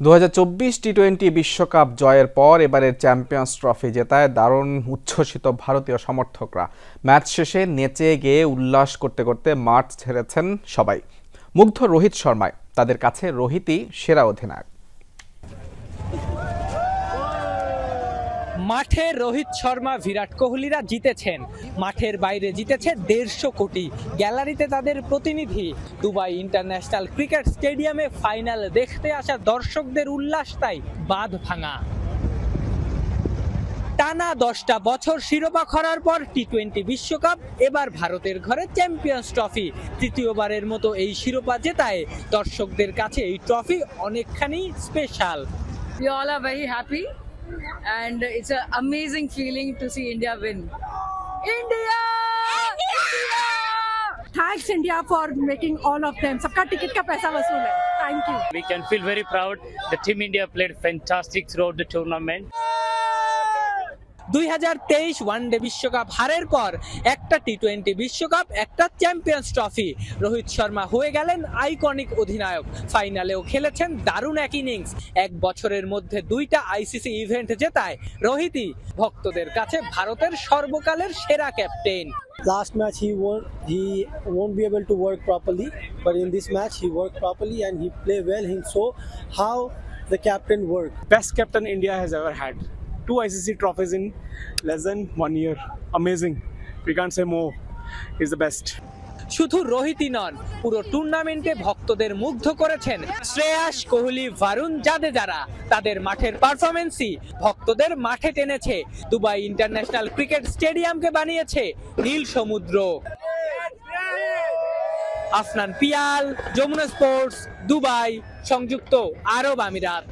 দু T twenty বিশ্বকাপ জয়ের পর এবারের চ্যাম্পিয়ন্স ট্রফি জেতায় দারুণ উচ্ছ্বসিত ভারতীয় সমর্থকরা। ম্যাচ শেষে নেচে গেয়ে উল্লাস করতে করতে মাঠ ছেড়েছেন সবাই। মুগ্ধ রোহিত শর্মায়। তাদের কাছে রোহিতই সেরা অধিনায়ক। মাঠে রোহিত শর্মা বিরাট কোহলিরা জিতেছেন। মাঠের বাইরে জিতেছে দেড়শো কোটি। গ্যালারিতে তাদের প্রতিনিধি। দুবাই ইন্টারন্যাশনাল ক্রিকেট স্টেডিয়ামে ফাইনাল দেখতে আসা দর্শকদের উল্লাস তাই বাঁধ ভাঙা। টানা দশটা বছর শিরোপা খরার পর টি টোয়েন্টি বিশ্বকাপ এবার ভারতের ঘরে চ্যাম্পিয়ন্স ট্রফি। তৃতীয়বারের মতো এই শিরোপা জেতায় দর্শকদের কাছে এই ট্রফি অনেকখানি special. We all are very happy, and it's an amazing feeling to see India win. India! India! Thanks India for making all of them. Sabka ticket ka paisa vasool hai. Thank you. We can feel very proud. The team India played fantastic throughout the tournament. দুই হাজার তেইশ one day বিশ্বকাপ হারের পর একটা T twenty বিশ্বকাপ একটা champions trophy Rohit Sharma হয়ে গেলেন আইকনিক অধিনায়ক। ফাইনালেও খেলেছেন দারুণ এক ইনিংস এক বছরের মধ্যে দুইটা আইসিসি ইভেন্ট জেতায় রোহিতই। ভক্তদের কাছে ভারতের সর্বকালের সেরা captain last match he won't he won't be able to work properly but in this match he worked properly and he played well. He saw how the captain worked. Best captain India has ever had. Two ICC trophies in less than one year. Amazing. We can't say more. He's the best. শুধু রোহিতই নন, পুরো টুর্নামেন্টে ভক্তদের মুগ্ধ করেছেন শ্রেয়াস, কোহলি ভারুণ জাদেজারা তাদের মাঠের পারফরমেন্সই ভক্তদের মাঠে টেনেছে দুবাই ইন্টারন্যাশনাল ক্রিকেট স্টেডিয়ামকে বানিয়েছে নীল সমুদ্র আফনান পিয়াল, যমুনা স্পোর্টস দুবাই, সংযুক্ত আরব আমিরাত